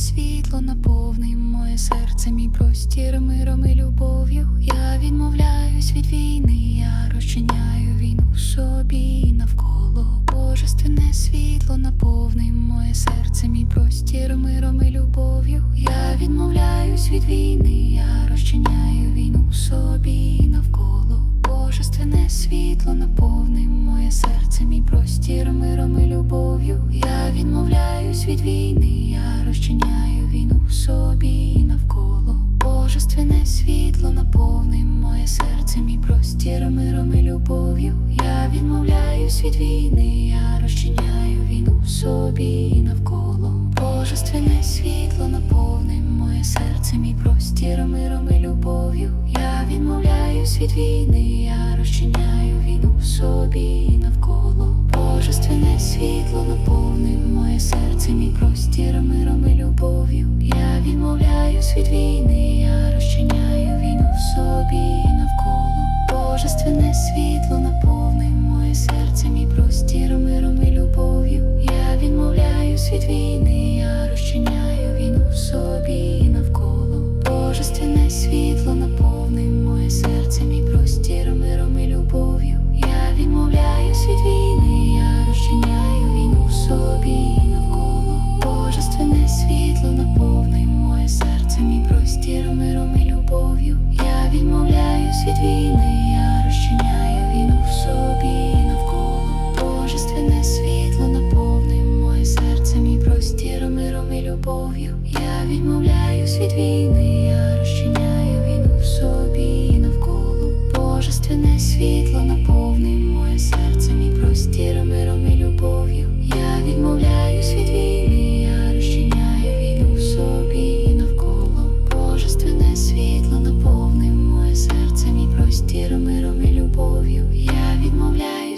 світло наповни моє серце, мій простір миром і любов'ю. Я відмовляюсь від війни, я розчиняю війну собі навколо. Божественне світло наповни моє серце, мій простір миром і любов'ю. Я відмовляюсь від війни, я розчиняю війну собі навколо. Божественне світло наповни моє серце, мій простір миром і любов'ю. Я відмовляюсь від війни, я розчиняю війну в собі і навколо. Божественне світло наповни моє серце, мій простір миром і любов'ю. Відмовляюсь від війни, я розчиняю війну в собі навколо. Божественне світло наповни моє серце, мій простір миром і любов'ю. Я відмовляюсь від війни, я розчиняю війну в собі навколо. Божественне світло наповни моє серце, мій простір миром і любов'ю. Я відмовляюсь від війни, я розчиняю війну в собі навколо. Божественне світло наповни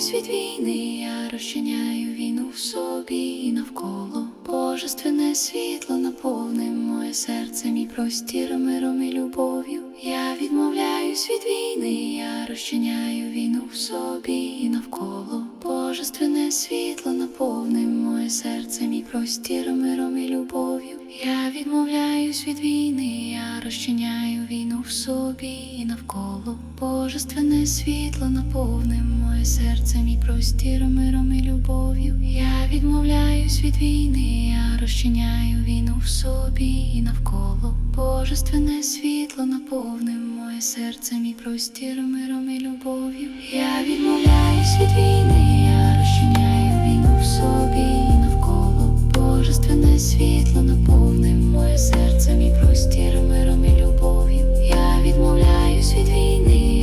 відмовляюсь від війни, я розчиняю війну в собі і навколо. Божественне світло наповни моє серце, мій простір миром і любов'ю. Я відмовляюсь від війни, я розчиняю війну в собі і навколо. Божественне світло наповни моє серце, мій простір миром і любов'ю. Я відмовляюсь від війни, я розчиняю війну в собі і навколо. Божественне світло наповни моє серце, мій простір миром і любов'ю. Я відмовляюсь від війни, я розчиняю війну в собі і навколо. Божественне світло наповни моє серце, мій простір миром і любов'ю. Я відмовляюсь від війни, я розчиняю війну в собі Світло наповнив моє серце, мій простір миром і любов'ю. Я відмовляюсь від війни.